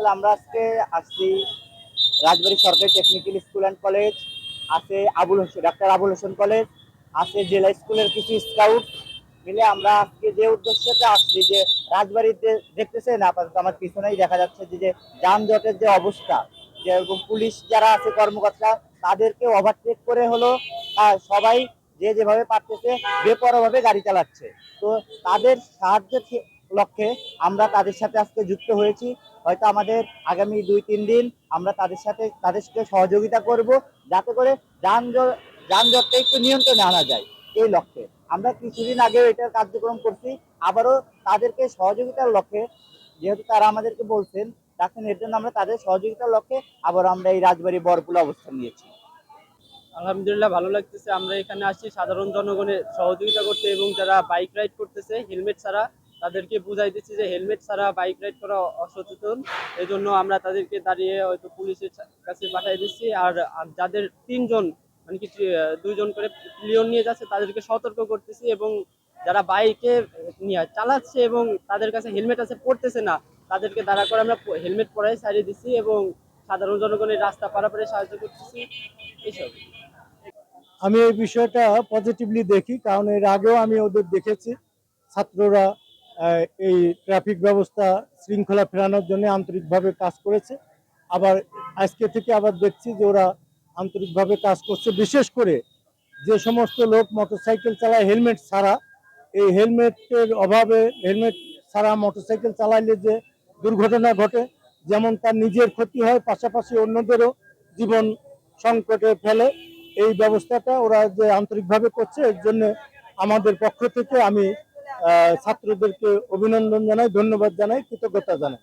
আসলে আমরা আজকে আসছি রাজবাড়ী সরকারি টেকনিক্যাল স্কুল অ্যান্ড কলেজ আছে আবুল হোসেন, ডাক্তার আবুল হোসেন কলেজ আছে জেলা স্কুলের কিছু স্কাউট মিলে আমরা আজকে যে উদ্দেশ্যতে আসছি যে রাজবাড়িতে দেখতেছেন আপাতত আমার পিছনেই দেখা যাচ্ছে যে যানজটের যে অবস্থা যে এবং পুলিশ যারা আছে কর্মকর্তা, তাদেরকে ওভারটেক করে হলো সবাই যে যেভাবে পারতেছে বেপরোয়াভাবে গাড়ি চালাচ্ছে। তো তাদের সাহায্যের ক্ষে- লক্ষ্যে আমরা তাদের সাথে আজকে যুক্ত হয়েছি। হয়তো আমাদের আগামী দুই, তিন দিন আমরা তাদের সাথে তাদের সাথে সহযোগিতা করব যাতে করে যানজট যানজটটা একটু নিয়ন্ত্রণে আনা যায় এই লক্ষ্যে। আমরা কিছুদিন আগেও এটার কার্যক্রম করছি, আবারও তাদেরকে সহযোগিতার লক্ষ্যে, যেহেতু তারা আমাদেরকে বলছেন ডাকছেন এর জন্য আমরা তাদের সহযোগিতার লক্ষ্যে আবার আমরা এই রাজবাড়ি বরপুলে অবস্থান নিয়েছি। আলহামদুলিল্লাহ, ভালো লাগতেছে। আমরা এখানে আসছি সাধারণ জনগণের সহযোগিতা করতে এবং যারা বাইক রাইড করতেছে, হেলমেট ছাড়া তাদেরকে বুঝাই দিচ্ছি যে হেলমেট ছাড়া বাইক রাইড করা অসচেতন। এই জন্য আমরা তাদেরকে দাঁড়িয়ে হয়তো পুলিশের কাছে পাঠিয়ে দিচ্ছি। আর যাদের তিনজন মানে কি দুইজন করে লিওন নিয়ে যাচ্ছে, তাদেরকে সতর্ক করতেছি এবং যারা বাইকে নিয়ে চালাচ্ছে এবং তাদের কাছে হেলমেট আছে, পড়তেছে না, তাদেরকে দাঁড়া করে আমরা হেলমেট পরাই ছাড়িয়ে দিচ্ছি এবং সাধারণ জনগণের রাস্তা পারাপারে সাহায্য করতেছি। এইসব। আমি এই বিষয়টা পজিটিভলি দেখি, কারণ এর আগেও আমি ওদের দেখেছি, ছাত্ররা এই ট্রাফিক ব্যবস্থা শৃঙ্খলা ফেরানোর জন্য আন্তরিকভাবে কাজ করেছে। আবার আজকে থেকে আবার দেখছি যে ওরা আন্তরিকভাবে কাজ করছে। বিশেষ করে যে সমস্ত লোক মোটরসাইকেল চালায়, হেলমেট ছাড়া, এই হেলমেটের অভাবে, হেলমেট ছাড়া মোটরসাইকেল চালাইলে যে দুর্ঘটনা ঘটে, যেমন তার নিজের ক্ষতি হয়, পাশাপাশি অন্যদেরও জীবন সংকটে ফেলে। এই ব্যবস্থাটা ওরা যে আন্তরিকভাবে করছে, এর জন্য আমাদের পক্ষ থেকে আমি ছাত্রদেরকে অভিনন্দন জানাই ধন্যবাদ জানাই কৃতজ্ঞতা জানাই।